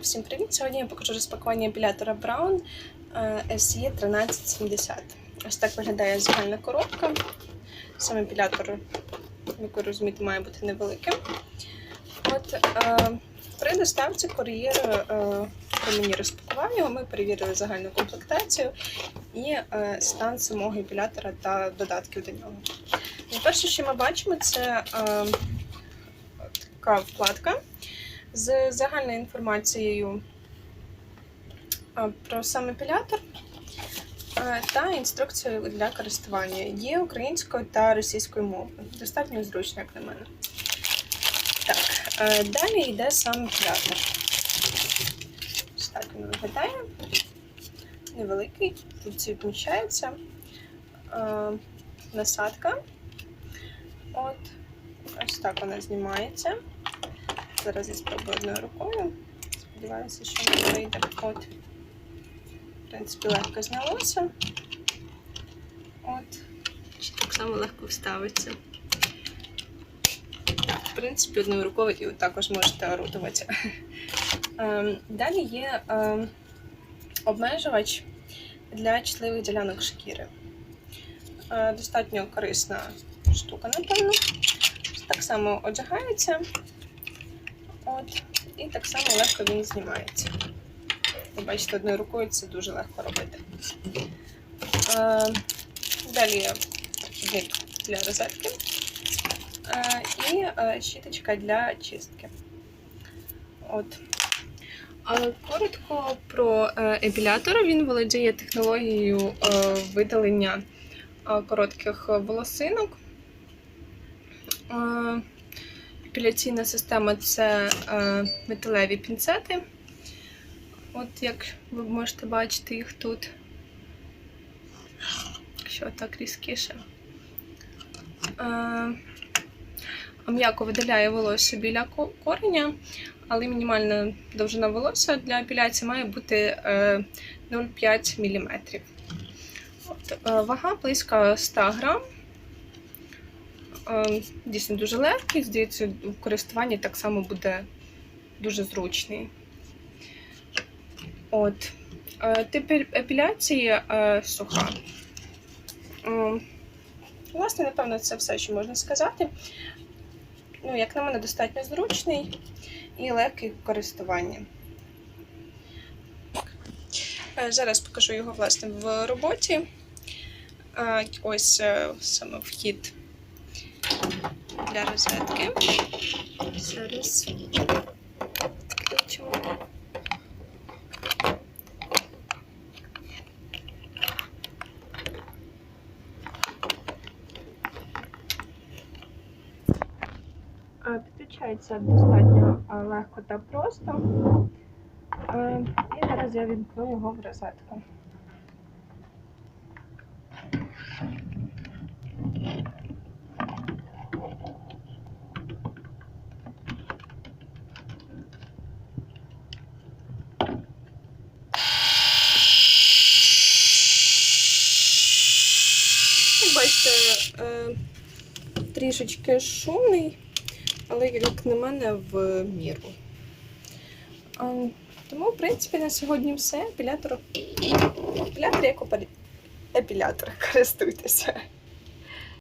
Всім привіт! Сьогодні я покажу розпакування епілятора Brown е, SE 1370. Ось так виглядає загальна коробка. Сам епілятор, як ви розумієте, має бути невеликим. От, е, при доставці кур'єр е, при мені розпакував його, ми перевірили загальну комплектацію і стан самого епілятора та додатків до нього. Найперше, що ми бачимо, це така вкладка з загальною інформацією про сам епілятор та інструкцією для користування. Є українською та російською мовою. Достатньо зручно, як на мене. Так, далі йде сам епілятор. Так він виглядає. Невеликий, тут все вміщається. Насадка. От, ось так вона знімається. Зараз я спробую одною рукою. Сподіваюся, що не вийде. От, в принципі, легко знялося. От, ще так само легко вставиться. В принципі, одною рукою також можете орудувати. Ем, Далі є ем, обмежувач для чутливих ділянок шкіри. Е, Достатньо корисна штука, напевно. Так само одягається. От, і так само легко він знімається. Ви бачите, одною рукою це дуже легко робити. Е, далі вхідник для розетки е, і е, щіточка для чистки. От. Коротко про епілятор. Він володіє технологією видалення коротких волосинок. Епіляційна система це е, металеві пінцети. От як ви можете бачити їх тут, якщо так різкіше. Е, м'яко видаляє волосся біля кореня, але мінімальна довжина волосся для епіляції має бути е, 0,5 мм. От, е, вага близько 100 грам. Е, Дійсно дуже легкий, здається, в користуванні так само буде дуже зручний. От. Е, Тип епіляції е, суха. Власне, напевно, це все, що можна сказати. Ну, як на мене, достатньо зручний і легкий в користуванні. Зараз покажу його власне в роботі. Ось саме вхід для розетки. Зараз включимо. А, Підключається достатньо легко та просто. І зараз я вімкну його в розетку. Як Бачите, е, трішечки шумний, але як на мене в міру. Тому, в принципі, на сьогодні все. Епілятор, епілятор як епілятор. Користуйтеся.